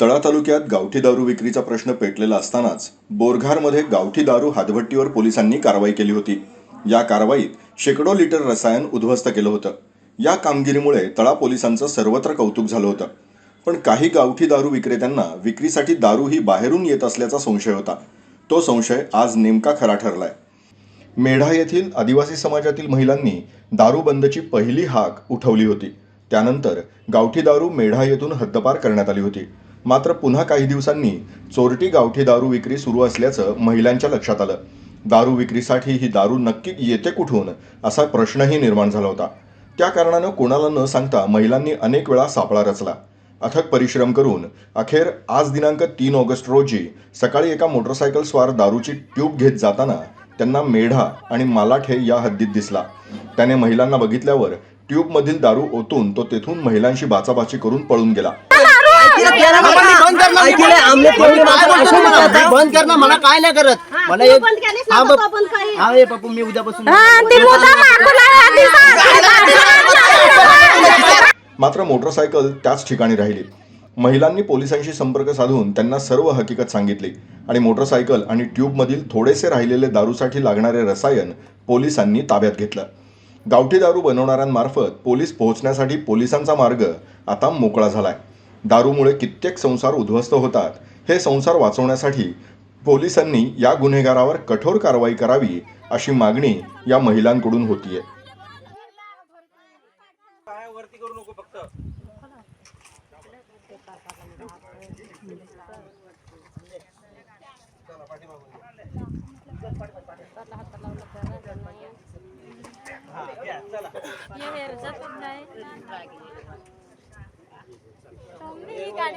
तळा तालुक्यात गावठी दारू विक्रीचा प्रश्न पेटलेला असतानाच बोरघारमध्ये गावठी दारू हातभट्टीवर पोलिसांनी कारवाई केली होती. या कारवाईत शेकडो लिटर रसायन उद्ध्वस्त केलं होतं. या कामगिरीमुळे तळा पोलिसांचं सर्वत्र कौतुक झालं होतं. पण काही गावठी दारू विक्रेत्यांना विक्रीसाठी दारू ही बाहेरून येत असल्याचा संशय होता. तो संशय आज नेमका खरा ठरलाय. मेढा येथील आदिवासी समाजातील महिलांनी दारूबंदची पहिली हाक उठवली होती. त्यानंतर गावठी दारू मेढा येथून हद्दपार करण्यात आली होती. मात्र पुन्हा काही दिवसांनी चोरटी गावठी दारू विक्री सुरू असल्याचं महिलांच्या लक्षात आलं. दारू विक्रीसाठी ही दारू नक्की येते कुठून असा प्रश्नही निर्माण झाला होता. त्या कारणानं कोणाला न सांगता महिलांनी अनेक वेळा सापळा रचला. अथक परिश्रम करून अखेर आज दिनांक तीन ऑगस्ट रोजी सकाळी एका मोटरसायकल स्वार दारूची ट्यूब घेत जाताना त्यांना मेढा आणि मालाठे या हद्दीत दिसला. त्याने महिलांना बघितल्यावर ट्यूबमधील दारू ओतून तो तेथून महिलांशी बाचाबाची करून पळून गेला. बंद कर ना मला? काय नाही करत मला एक हा. हा पप्पू मी उद्यापासून मात्र मोटरसायकल त्याच ठिकाणी राहिली महिलांनी पोलिसांशी संपर्क साधून त्यांना सर्व हकीकत सांगितली आणि मोटरसायकल आणि ट्यूबमधील थोडेसे राहिलेले दारूसाठी लागणारे रसायन पोलिसांनी ताब्यात घेतलं गावठी दारू बनवणाऱ्यांमार्फत पोलीस पोहोचण्यासाठी पोलिसांचा मार्ग आता मोकळा झालाय दारूमुळे कित्येक संसार उद्ध्वस्त होतात. हे संसार वाचवण्यासाठी पोलिसांनी या गुन्हेगारावर कठोर कारवाई करावी अशी मागणी या महिलांकडून होतीये. ये पण नाही ਮੰਮੀ ਗੱਲ